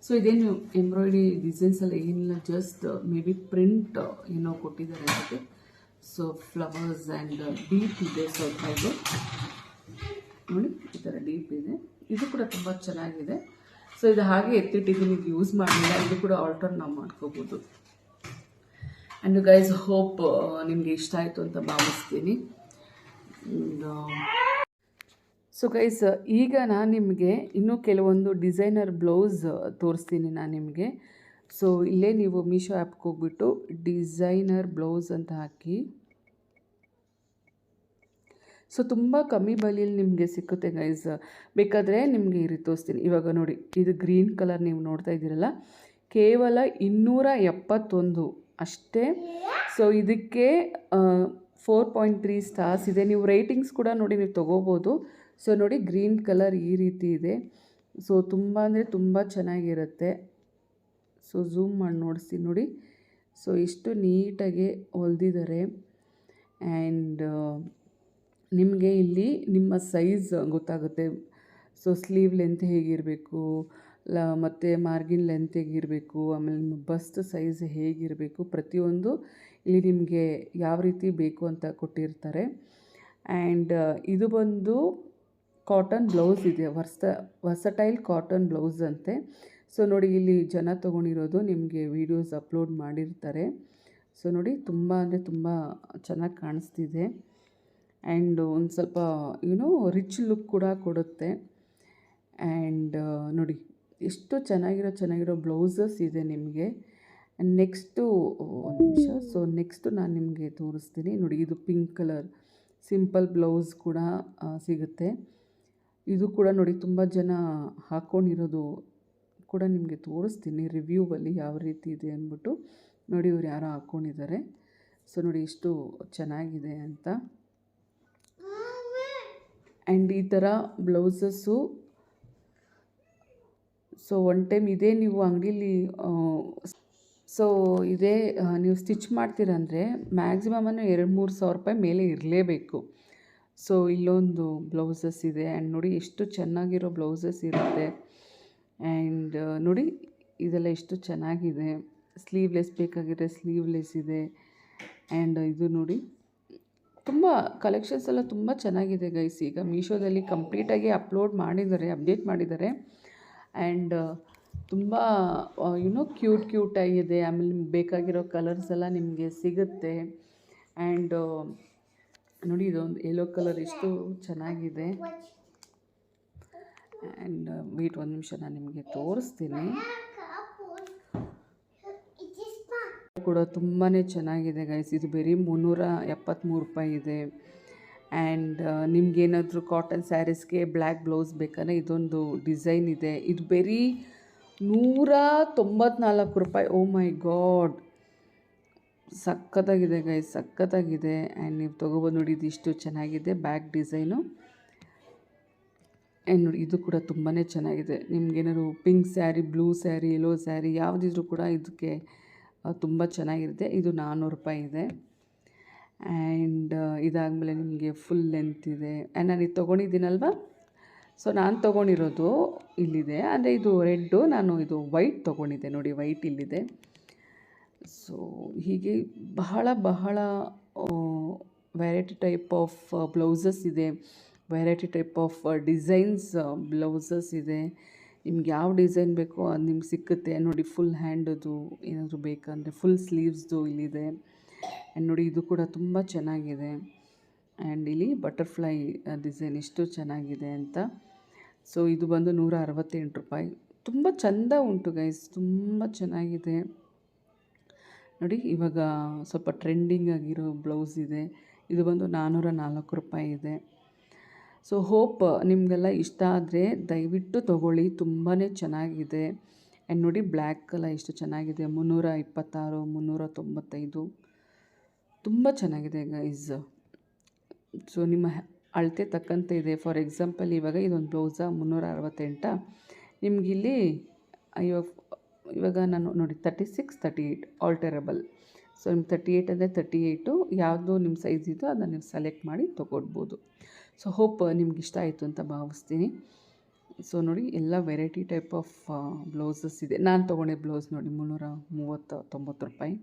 ಸೊ ಇದೇನು ಎಂಬ್ರಾಯ್ಡ್ರಿ ಡಿಸೈನ್ಸ್ ಎಲ್ಲ ಏನಿಲ್ಲ ಜಸ್ಟ್ ಮೇ ಬಿ ಪ್ರಿಂಟ್ ಏನೋ ಕೊಟ್ಟಿದ್ದಾರೆ ಅದಕ್ಕೆ ಸೊ ಫ್ಲವರ್ಸ್ ಆ್ಯಂಡ್ ಡೀಪ್ ಇದೆ ಸ್ವಲ್ಪ ಇದು. ನೋಡಿ, ಈ ಥರ ಡೀಪ್ ಇದೆ. ಇದು ಕೂಡ ತುಂಬ ಚೆನ್ನಾಗಿದೆ. ಸೊ ಇದು ಹಾಗೆ ಎತ್ತಿಟ್ಟಿದ್ದೀನಿ. ಇದು ಯೂಸ್ ಮಾಡಲಿಲ್ಲ. ಇದು ಕೂಡ ಆಲ್ಟರ್ ನಾವು ಮಾಡ್ಕೋಬೋದು. ಆ್ಯಂಡ್ ಗೈಸ್ ಹೋಪ್ ನಿಮಗೆ ಇಷ್ಟ ಆಯಿತು ಅಂತ ಭಾವಿಸ್ತೀನಿ. ಸೊ ಗೈಸ್ ಈಗ ನಾನು ನಿಮಗೆ ಇನ್ನೂ ಕೆಲವೊಂದು ಡಿಸೈನರ್ ಬ್ಲೌಸ್ ತೋರಿಸ್ತೀನಿ ನಾನು ನಿಮಗೆ. ಸೊ ಇಲ್ಲೇ ನೀವು ಮೀಶೋ ಆ್ಯಪ್ಗೆ ಹೋಗ್ಬಿಟ್ಟು ಡಿಸೈನರ್ ಬ್ಲೌಸ್ ಅಂತ ಹಾಕಿ. ಸೊ ತುಂಬ ಕಮ್ಮಿ ಬಲಿಯಲ್ಲಿ ನಿಮಗೆ ಸಿಕ್ಕುತ್ತೆ ಗೈಸ್ ಬೇಕಾದರೆ ನಿಮಗೆ ಈ ತೋರಿಸ್ತೀನಿ. ಇವಾಗ ನೋಡಿ, ಇದು ಗ್ರೀನ್ ಕಲರ್ ನೀವು ನೋಡ್ತಾ ಇದ್ದೀರಲ್ಲ? ಕೇವಲ ಇನ್ನೂರ ಎಪ್ಪತ್ತೊಂದು ಅಷ್ಟೇ. ಸೊ ಇದಕ್ಕೆ ಫೋರ್ ಪಾಯಿಂಟ್ ತ್ರೀ ಸ್ಟಾರ್ಸ್ ಇದೆ. ನೀವು ರೇಟಿಂಗ್ಸ್ ಕೂಡ ನೋಡಿ ನೀವು ತೊಗೋಬೋದು. ಸೊ ನೋಡಿ ಗ್ರೀನ್ ಕಲರ್ ಈ ರೀತಿ ಇದೆ. ಸೊ ತುಂಬ ಅಂದರೆ ತುಂಬ ಚೆನ್ನಾಗಿರುತ್ತೆ. ಸೊ ಝೂಮ್ ಮಾಡಿ ನೋಡಿಸ್ತೀನಿ ನೋಡಿ. ಸೊ ಇಷ್ಟು ನೀಟಾಗಿ ಹೊಲ್ದಿದ್ದಾರೆ ಆ್ಯಂಡ್ ನಿಮಗೆ ಇಲ್ಲಿ ನಿಮ್ಮ ಸೈಜ್ ಗೊತ್ತಾಗುತ್ತೆ. ಸೊ ಸ್ಲೀವ್ ಲೆಂತ್ ಹೇಗಿರಬೇಕು, ಲ, ಮತ್ತು ಮಾರ್ಗಿನ್ ಲೆಂತ್ ಹೇಗಿರಬೇಕು, ಆಮೇಲೆ ನಿಮ್ಮ ಬಸ್ಟ್ ಸೈಜ್ ಹೇಗಿರಬೇಕು, ಪ್ರತಿಯೊಂದು ಇಲ್ಲಿ ನಿಮಗೆ ಯಾವ ರೀತಿ ಬೇಕು ಅಂತ ಕೊಟ್ಟಿರ್ತಾರೆ. ಆ್ಯಂಡ್ ಇದು ಬಂದು ಕಾಟನ್ ಬ್ಲೌಸ್ ಇದೆ. ವರ್ಸ ವರ್ಸಟೈಲ್ ಕಾಟನ್ ಬ್ಲೌಸ್ ಅಂತೆ. ಸೊ ನೋಡಿ, ಇಲ್ಲಿ ಜನ ತೊಗೊಂಡಿರೋದು ನಿಮಗೆ ವೀಡಿಯೋಸ್ ಅಪ್ಲೋಡ್ ಮಾಡಿರ್ತಾರೆ. ಸೊ ನೋಡಿ, ತುಂಬ ಅಂದರೆ ತುಂಬ ಚೆನ್ನಾಗಿ ಕಾಣಿಸ್ತಿದೆ. ಆ್ಯಂಡ್ ಒಂದು ಸ್ವಲ್ಪ ಯುನೋ ರಿಚ್ ಲುಕ್ ಕೂಡ ಕೊಡುತ್ತೆ. ಆ್ಯಂಡ್ ನೋಡಿ, ಎಷ್ಟು ಚೆನ್ನಾಗಿರೋ ಚೆನ್ನಾಗಿರೋ ಬ್ಲೌಸಸ್ ಇದೆ ನಿಮಗೆ. ನೆಕ್ಸ್ಟು ಒಂದು ನಿಮಿಷ. ಸೊ ನೆಕ್ಸ್ಟು ನಾನು ನಿಮಗೆ ತೋರಿಸ್ತೀನಿ. ನೋಡಿ, ಇದು ಪಿಂಕ್ ಕಲರ್ ಸಿಂಪಲ್ ಬ್ಲೌಸ್ ಕೂಡ ಸಿಗುತ್ತೆ. ಇದು ಕೂಡ ನೋಡಿ, ತುಂಬ ಜನ ಹಾಕ್ಕೊಂಡಿರೋದು ಕೂಡ ನಿಮಗೆ ತೋರಿಸ್ತೀನಿ ರಿವ್ಯೂವಲ್ಲಿ ಯಾವ ರೀತಿ ಇದೆ ಅಂದ್ಬಿಟ್ಟು. ನೋಡಿ ಇವ್ರು ಯಾರೋ ಹಾಕ್ಕೊಂಡಿದ್ದಾರೆ ಸೊ ನೋಡಿ ಇಷ್ಟು ಚೆನ್ನಾಗಿದೆ ಅಂತ. ಆ್ಯಂಡ್ ಈ ಥರ ಬ್ಲೌಸಸ್ಸು ಸೊ ಒನ್ ಟೈಮ್ ಇದೇ ನೀವು ಅಂಗಡೀಲಿ ಸೊ ಇದೇ ನೀವು ಸ್ಟಿಚ್ ಮಾಡ್ತೀರಂದರೆ ಮ್ಯಾಕ್ಸಿಮಮ್ ಎರಡು ಮೂರು ಸಾವಿರ ರೂಪಾಯಿ ಮೇಲೆ ಇರಲೇಬೇಕು. ಸೊ ಇಲ್ಲೊಂದು ಬ್ಲೌಸಸ್ ಇದೆ ಆ್ಯಂಡ್ ನೋಡಿ ಎಷ್ಟು ಚೆನ್ನಾಗಿರೋ ಬ್ಲೌಸಸ್ ಇರುತ್ತೆ. ಆ್ಯಂಡ್ ನೋಡಿ, ಇದೆಲ್ಲ ಎಷ್ಟು ಚೆನ್ನಾಗಿದೆ. ಸ್ಲೀವ್ಲೆಸ್ ಬೇಕಾಗಿದ್ರೆ ಸ್ಲೀವ್ಲೆಸ್ ಇದೆ. ಆ್ಯಂಡ್ ಇದು ನೋಡಿ, ತುಂಬ ಕಲೆಕ್ಷನ್ಸ್ ಎಲ್ಲ ತುಂಬ ಚೆನ್ನಾಗಿದೆ ಗೈಸ್ ಈಗ ಮೀಶೋದಲ್ಲಿ ಕಂಪ್ಲೀಟಾಗಿ ಅಪ್ಲೋಡ್ ಮಾಡಿದ್ದಾರೆ ಅಪ್ಡೇಟ್ ಮಾಡಿದ್ದಾರೆ. ಆ್ಯಂಡ್ ತುಂಬ ಯುನೋ ಕ್ಯೂಟ್ ಕ್ಯೂಟ್ ಆಗಿದೆ. ಆಮೇಲೆ ನಿಮ್ಗೆ ಬೇಕಾಗಿರೋ ಕಲರ್ಸ್ ಎಲ್ಲ ನಿಮಗೆ ಸಿಗುತ್ತೆ. ಆ್ಯಂಡ್ ನೋಡಿ, ಇದೊಂದು ಯೆಲ್ಲೋ ಕಲರ್ ಎಷ್ಟು ಚೆನ್ನಾಗಿದೆ. ಆ್ಯಂಡ್ ವೀಟ್ ಒಂದು ನಿಮಿಷ, ನಾನು ನಿಮಗೆ ತೋರಿಸ್ತೀನಿ. ಕೂಡ ತುಂಬಾ ಚೆನ್ನಾಗಿದೆ ಗೈಸ್ ಇದು ಬರೀ ಮುನ್ನೂರ ಎಪ್ಪತ್ತ್ಮೂರು ರೂಪಾಯಿ ಇದೆ. ಆ್ಯಂಡ್ ನಿಮಗೇನಾದರೂ ಕಾಟನ್ ಸ್ಯಾರೀಸ್ಗೆ ಬ್ಲ್ಯಾಕ್ ಬ್ಲೌಸ್ ಬೇಕಂದರೆ ಇದೊಂದು ಡಿಸೈನ್ ಇದೆ. ಇದು ಬರೀ ನೂರ ತೊಂಬತ್ನಾಲ್ಕು ರೂಪಾಯಿ. ಓ ಮೈ ಗಾಡ್ ಸಖತ್ತಾಗಿದೆ ಗೈಸ್ ಸಖತ್ತಾಗಿದೆ. ಆ್ಯಂಡ್ ನೀವು ತೊಗೊಬೋದು ನೋಡಿ ಇದಿಷ್ಟು ಚೆನ್ನಾಗಿದೆ. ಬ್ಯಾಕ್ ಡಿಸೈನು ನೋಡಿ, ಇದು ಕೂಡ ತುಂಬಾ ಚೆನ್ನಾಗಿದೆ. ನಿಮ್ಗೇನಾದ್ರು pink sari blue sari yellow sari ಯಾವುದಿದ್ರೂ ಕೂಡ ಇದಕ್ಕೆ ತುಂಬ ಚೆನ್ನಾಗಿರುತ್ತೆ. ಇದು ನಾನ್ನೂರು ರೂಪಾಯಿ ಇದೆ ಆ್ಯಂಡ್ ಇದಾದಮೇಲೆ ನಿಮಗೆ ಫುಲ್ ಲೆಂತ್ ಇದೆ. ಆ್ಯಂಡ್ ನಾನು ಇದು ತೊಗೊಂಡಿದ್ದೀನಲ್ವ? ಸೊ ನಾನು ತೊಗೊಂಡಿರೋದು ಇಲ್ಲಿದೆ. ಅಂದರೆ ಇದು ರೆಡ್ಡು ನಾನು ಇದು ವೈಟ್ ತೊಗೊಂಡಿದ್ದೆ. ನೋಡಿ ವೈಟ್ ಇಲ್ಲಿದೆ. ಸೊ ಹೀಗೆ ಬಹಳ ಬಹಳ ವೆರೈಟಿ ಟೈಪ್ ಆಫ್ ಬ್ಲೌಸಸ್ ಇದೆ. Variety type of designs blouses ಇದೆ. ನಿಮ್ಗೆ ಯಾವ ಡಿಸೈನ್ ಬೇಕೋ ಅದು ನಿಮ್ಗೆ ಸಿಕ್ಕುತ್ತೆ. ನೋಡಿ ಫುಲ್ ಹ್ಯಾಂಡದು ಏನಾದರೂ ಬೇಕಂದರೆ ಫುಲ್ ಸ್ಲೀವ್ಸ್ದು ಇಲ್ಲಿದೆ. ಆ್ಯಂಡ್ ನೋಡಿ, ಇದು ಕೂಡ ತುಂಬ ಚೆನ್ನಾಗಿದೆ. ಆ್ಯಂಡ್ ಇಲ್ಲಿ ಬಟರ್ಫ್ಲೈ ಡಿಸೈನ್ ಇಷ್ಟು ಚೆನ್ನಾಗಿದೆ ಅಂತ. ಸೊ ಇದು ಬಂದು ನೂರ ಅರವತ್ತೆಂಟು ರೂಪಾಯಿ. ತುಂಬ ಚೆಂದ ಉಂಟು ಗೈಸ್ ತುಂಬ ಚೆನ್ನಾಗಿದೆ. ನೋಡಿ, ಇವಾಗ ಸ್ವಲ್ಪ ಟ್ರೆಂಡಿಂಗ್ ಆಗಿರೋ ಬ್ಲೌಸ್ ಇದೆ. ಇದು ಬಂದು ನಾನ್ನೂರ ನಾಲ್ಕು ರೂಪಾಯಿ ಇದೆ. ಸೊ ಹೋಪ್ ನಿಮಗೆಲ್ಲ ಇಷ್ಟ ಆದರೆ ದಯವಿಟ್ಟು ತೊಗೊಳ್ಳಿ. ತುಂಬಾ ಚೆನ್ನಾಗಿದೆ. ಆ್ಯಂಡ್ ನೋಡಿ ಬ್ಲ್ಯಾಕ್ ಕಲರ್ ಎಷ್ಟು ಚೆನ್ನಾಗಿದೆ. ಮುನ್ನೂರ ಇಪ್ಪತ್ತಾರು ಮುನ್ನೂರ ತೊಂಬತ್ತೈದು ತುಂಬ ಚೆನ್ನಾಗಿದೆ ಗೈಸ್ ಸೊ ನಿಮ್ಮ ಅಳತೆ ತಕ್ಕಂತೆ ಇದೆ. ಫಾರ್ ಎಕ್ಸಾಂಪಲ್ ಇವಾಗ ಇದೊಂದು ಬ್ಲೌಸ ಮುನ್ನೂರ ಅರವತ್ತೆಂಟ ನಿಮಗಿಲ್ಲಿ ಇವಾಗ ಇವಾಗ ನಾನು ನೋಡಿ thirty six thirty eight alterable so ನಿಮ್ಮ ತರ್ಟಿ ಏಯ್ಟ್ ಅಂದರೆ ತರ್ಟಿ ಏಯ್ಟು ಯಾವುದು ನಿಮ್ಮ ಸೈಜ್ ಇದೆಯೋ ಅದನ್ನು ನೀವು ಸೆಲೆಕ್ಟ್ ಮಾಡಿ ತೊಗೊಳ್ಬೋದು. ಸೊ ಹೋಪ್ ನಿಮ್ಗೆ ಇಷ್ಟ ಆಯಿತು ಅಂತ ಭಾವಿಸ್ತೀನಿ. ಸೊ ನೋಡಿ, ಎಲ್ಲ ವೆರೈಟಿ ಟೈಪ್ ಆಫ್ ಬ್ಲೌಸಸ್ ಇದೆ. ನಾನು ತೊಗೊಂಡೆ ಬ್ಲೌಸ್ ನೋಡಿ ಮುನ್ನೂರ ಮೂವತ್ತು ತೊಂಬತ್ತು ರೂಪಾಯಿ.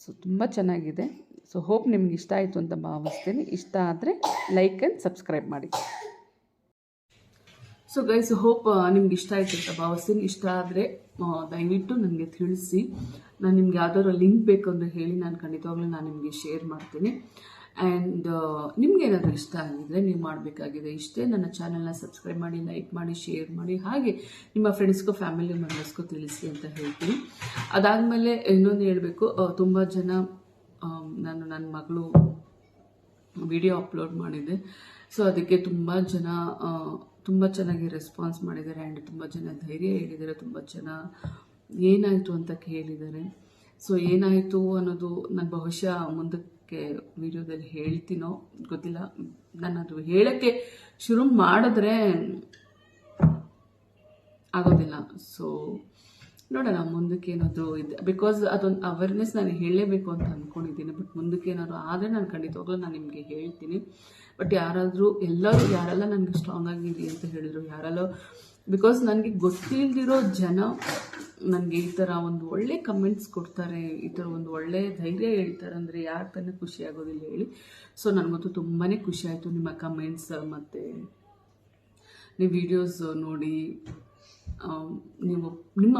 ಸೊ ತುಂಬ ಚೆನ್ನಾಗಿದೆ. ಸೊ ಹೋಪ್ ನಿಮ್ಗೆ ಇಷ್ಟ ಆಯಿತು ಅಂತ ಭಾವಿಸ್ತೀನಿ. ಇಷ್ಟ ಆದರೆ ಲೈಕ್ ಆ್ಯಂಡ್ ಸಬ್ಸ್ಕ್ರೈಬ್ ಮಾಡಿ. ಸೊ ಗೈಸ್ ಹೋಪ್ ನಿಮ್ಗೆ ಇಷ್ಟ ಆಯಿತು ಅಂತ ಭಾವಿಸ್ತೀನಿ. ಇಷ್ಟ ಆದರೆ ದಯವಿಟ್ಟು ನನಗೆ ತಿಳಿಸಿ. ನಾನು ನಿಮ್ಗೆ ಯಾವ್ದಾದ್ರು ಲಿಂಕ್ ಬೇಕು ಅಂದರೆ ಹೇಳಿ, ನಾನು ಖಂಡಿತವಾಗ್ಲೂ ನಾನು ನಿಮಗೆ ಶೇರ್ ಮಾಡ್ತೀನಿ. ಆ್ಯಂಡ್ ನಿಮ್ಗೆ ಏನಾದರೂ ಇಷ್ಟ ಆಗಿದ್ರೆ ನೀವು ಮಾಡಬೇಕಾಗಿದೆ, ಇಷ್ಟೇ ನನ್ನ ಚಾನಲ್ನ ಸಬ್ಸ್ಕ್ರೈಬ್ ಮಾಡಿ ಲೈಕ್ ಮಾಡಿ ಶೇರ್ ಮಾಡಿ, ಹಾಗೆ ನಿಮ್ಮ ಫ್ರೆಂಡ್ಸ್ಗೂ ಫ್ಯಾಮಿಲಿ ಮೆಂಬರ್ಸ್ಗೂ ತಿಳಿಸಿ ಅಂತ ಹೇಳ್ತೀನಿ. ಅದಾದಮೇಲೆ ಇನ್ನೊಂದು ಹೇಳಬೇಕು ತುಂಬ ಜನ ನಾನು ನನ್ನ ಮಗಳು ವಿಡಿಯೋ ಅಪ್ಲೋಡ್ ಮಾಡಿದ್ದೆ ಸೊ ಅದಕ್ಕೆ ತುಂಬ ಜನ ತುಂಬ ಚೆನ್ನಾಗಿ ರೆಸ್ಪಾನ್ಸ್ ಮಾಡಿದ್ದಾರೆ ಆ್ಯಂಡ್ ತುಂಬ ಜನ ಧೈರ್ಯ ಹೇಳಿದ್ದಾರೆ, ತುಂಬ ಜನ ಏನಾಯಿತು ಅಂತ ಕೇಳಿದ್ದಾರೆ. ಸೊ ಏನಾಯಿತು ಅನ್ನೋದು, ನಾನು ಬಹುಶಃ ಮುಂದಕ್ಕೆ ವಿಡಿಯೋದಲ್ಲಿ ಹೇಳ್ತೀನೋ ಗೊತ್ತಿಲ್ಲ. ನಾನು ಅದು ಹೇಳೋಕ್ಕೆ ಶುರು ಮಾಡಿದ್ರೆ ಆಗೋದಿಲ್ಲ. ಸೊ ನೋಡೋಣ, ಮುಂದಕ್ಕೆ ಏನಾದರೂ ಇದೆ. ಬಿಕಾಸ್ ಅದೊಂದು ಅವೇರ್ನೆಸ್ ನಾನು ಹೇಳಲೇಬೇಕು ಅಂತ ಅಂದ್ಕೊಂಡಿದ್ದೀನಿ ಬಟ್ ಮುಂದಕ್ಕೆ ಏನಾದರೂ ಆದರೆ ನಾನು ಖಂಡಿತವಾಗ್ಲೂ ನಾನು ನಿಮಗೆ ಹೇಳ್ತೀನಿ. ಬಟ್ ಯಾರಾದರೂ, ಎಲ್ಲರೂ ಯಾರೆಲ್ಲ ನನಗೆ ಸ್ಟ್ರಾಂಗ್ ಆಗಿರಿ ಅಂತ ಹೇಳಿದರು, ಯಾರೆಲ್ಲ ಬಿಕಾಸ್ ನನಗೆ ಗೊತ್ತಿಲ್ದಿರೋ ಜನ ನನಗೆ ಈ ಥರ ಒಂದು ಒಳ್ಳೆ ಕಮೆಂಟ್ಸ್ ಕೊಡ್ತಾರೆ ಈ ಥರ ಒಂದು ಒಳ್ಳೆ ಧೈರ್ಯ ಹೇಳ್ತಾರೆ ಅಂದರೆ ಯಾರ ತಾನೇ ಖುಷಿ ಆಗೋದಿಲ್ಲ ಹೇಳಿ. ಸೊ ನನಗಂತೂ ತುಂಬಾ ಖುಷಿ ಆಯಿತು ನಿಮ್ಮ ಕಮೆಂಟ್ಸ್ ಮತ್ತು ನೀವು ವಿಡಿಯೋಸ್ ನೋಡಿ. ಆಮ್, ನೀವು ನಿಮ್ಮ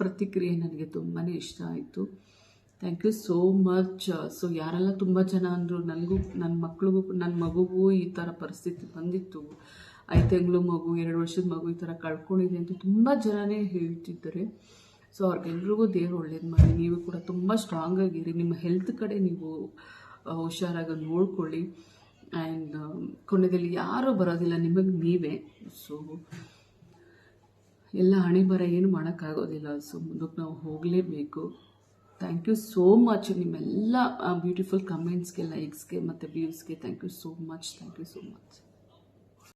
ಪ್ರತಿಕ್ರಿಯೆ ನನಗೆ ತುಂಬಾ ಇಷ್ಟ ಆಯಿತು. Thank you so much so ಯಾರೆಲ್ಲ ತುಂಬ ಜನ ಅಂದರು ನನಗೂ ನನ್ನ ಮಕ್ಳಿಗೂ ನನ್ನ ಮಗುಗೂ ಈ ಥರ ಪರಿಸ್ಥಿತಿ ಬಂದಿತ್ತು. ಐದು ತಿಂಗಳು ಮಗು, ಎರಡು ವರ್ಷದ ಮಗು ಈ ಥರ ಕಳ್ಕೊಂಡಿದೆ ಅಂತ ತುಂಬ ಜನನೇ ಹೇಳ್ತಿದ್ದಾರೆ. ಸೊ ಅವ್ರಿಗೆಲ್ರಿಗೂ ದೇವ್ರು ಒಳ್ಳೇದು ಮಾಡಿ. ನೀವು ಕೂಡ ತುಂಬ ಸ್ಟ್ರಾಂಗ್ ಆಗಿರಿ. ನಿಮ್ಮ ಹೆಲ್ತ್ ಕಡೆ ನೀವು ಹುಷಾರಾಗಿ ನೋಡ್ಕೊಳ್ಳಿ. ಆ್ಯಂಡ್ ಕೊನೆಯಲ್ಲಿ ಯಾರೂ ಬರೋದಿಲ್ಲ, ನಿಮಗೆ ನೀವೇ. ಸೊ ಎಲ್ಲ ಹಣೆ ಬರ ಏನು ಮಾಡೋಕ್ಕಾಗೋದಿಲ್ಲ. ಸೊ ಮುಂದಕ್ಕೆ ನಾವು ಹೋಗಲೇಬೇಕು. ಥ್ಯಾಂಕ್ ಯು ಸೋ ಮಚ್ ನಿಮ್ಮೆಲ್ಲ ಬ್ಯೂಟಿಫುಲ್ ಕಮೆಂಟ್ಸ್ಗೆ ಲೈಕ್ಸ್ಗೆ ಮತ್ತು ವ್ಯೂಸ್ಗೆ thank you so much thank you so much